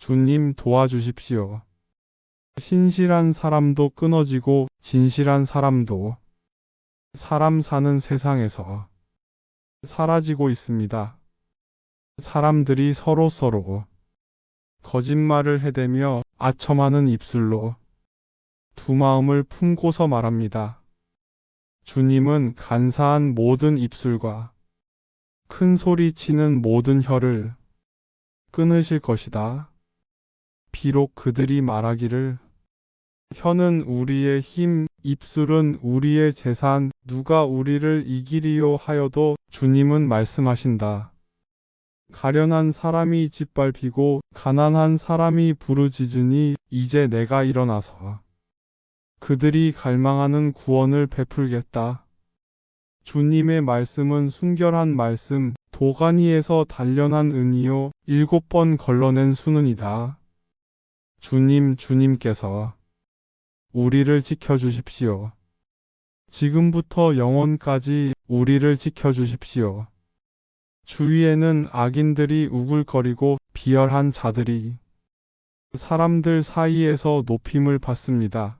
주님 도와주십시오. 신실한 사람도 끊어지고 진실한 사람도 사람 사는 세상에서 사라지고 있습니다. 사람들이 서로 서로 거짓말을 해대며 아첨하는 입술로 두 마음을 품고서 말합니다. 주님은 간사한 모든 입술과 큰 소리 치는 모든 혀를 끊으실 것이다. 비록 그들이 말하기를 혀는 우리의 힘, 입술은 우리의 재산, 누가 우리를 이기리요 하여도 주님은 말씀하신다. 가련한 사람이 짓밟히고 가난한 사람이 부르짖으니 이제 내가 일어나서 그들이 갈망하는 구원을 베풀겠다. 주님의 말씀은 순결한 말씀, 도가니에서 단련한 은이요 일곱 번 걸러낸 수는이다. 주님 주님께서 우리를 지켜주십시오. 지금부터 영원까지 우리를 지켜주십시오. 주위에는 악인들이 우글거리고 비열한 자들이 사람들 사이에서 높임을 받습니다.